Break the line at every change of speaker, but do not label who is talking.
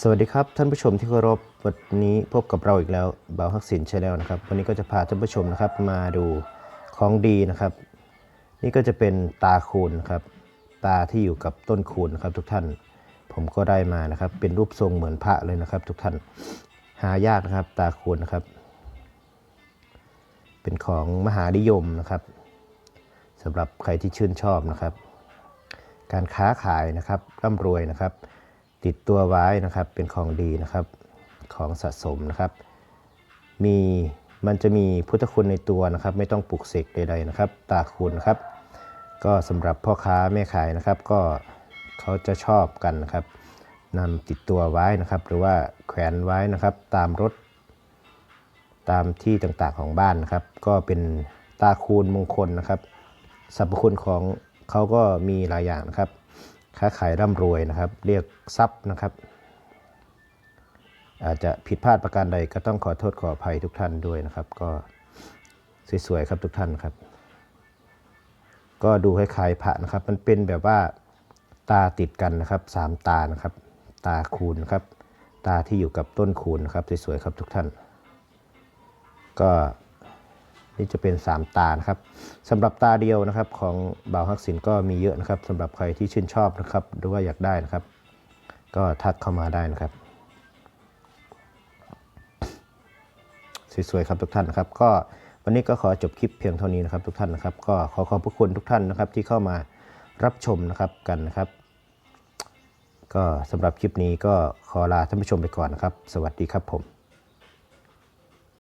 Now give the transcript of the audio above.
สวัสดีครับท่านผู้ชมที่เคารพวันนี้พบกับเราอีกแล้วบ่าวฮักสินชาแนลนะครับ วันนี้ก็จะพาท่านผู้ชมนะครับมาดูของดีนะครับ นี่ก็จะเป็นตาคูณครับ ตาที่อยู่กับต้นคูณนะครับ ทุกท่านผมก็ได้มานะครับ เป็นรูปทรงเหมือนพระเลยนะครับ ทุกท่านหายากนะครับ ตาคูณนะครับ เป็นของมหานิยมนะครับสำหรับใครที่ชื่นชอบนะครับ การค้าขายนะครับร่ำรวยนะครับ ติดตัวไว้นะครับเป็นของดีนะครับของสะสมนะครับ มีมันจะมีพุทธคุณในตัวนะครับ ไม่ต้องปลุกเสกใดๆนะครับ ตาคุณนะครับ ก็สำหรับพ่อค้าแม่ขายนะครับ ก็เขาจะชอบกันนะครับนำติดตัวไว้นะครับ หรือว่าแขวนไว้นะครับ ตามรถ ตามที่ต่างๆของบ้านนะครับ ก็เป็นตาคูณมงคลนะครับสรรพคุณของเขาก็มีหลายอย่างนะครับ ค้าขายร่ำรวยนะครับ เรียกทรัพย์นะครับ อาจจะผิดพลาดประการใดก็ต้องขอโทษขออภัยทุกท่านด้วยนะครับ ก็สวยๆครับทุกท่านครับ ก็ดูคล้ายๆพระนะครับ มันเป็นแบบว่าตาติดกันนะครับสามตานะครับ ตาคูณครับ ตาที่อยู่กับต้นคูณนะครับสวยๆครับทุกท่าน ก็ นี่จะเป็น 3 ตานะครับสำหรับตาเดียวนะครับของบ่าวฮักสินก็มีเยอะนะครับสำหรับใครที่ชื่นชอบนะครับ หรือว่าอยากได้นะครับ ก็ทักเข้ามาได้นะครับสวยๆครับทุกท่านนะครับ ก็วันนี้ก็ขอจบคลิปเพียงเท่านี้นะครับ ทุกท่านนะครับ ก็ขอขอบพระคุณทุกท่านนะครับ ที่เข้ามารับชมนะครับกันนะครับ ก็สำหรับคลิปนี้ก็ขอลาท่านผู้ชมไปก่อนนะครับ สวัสดีครับผม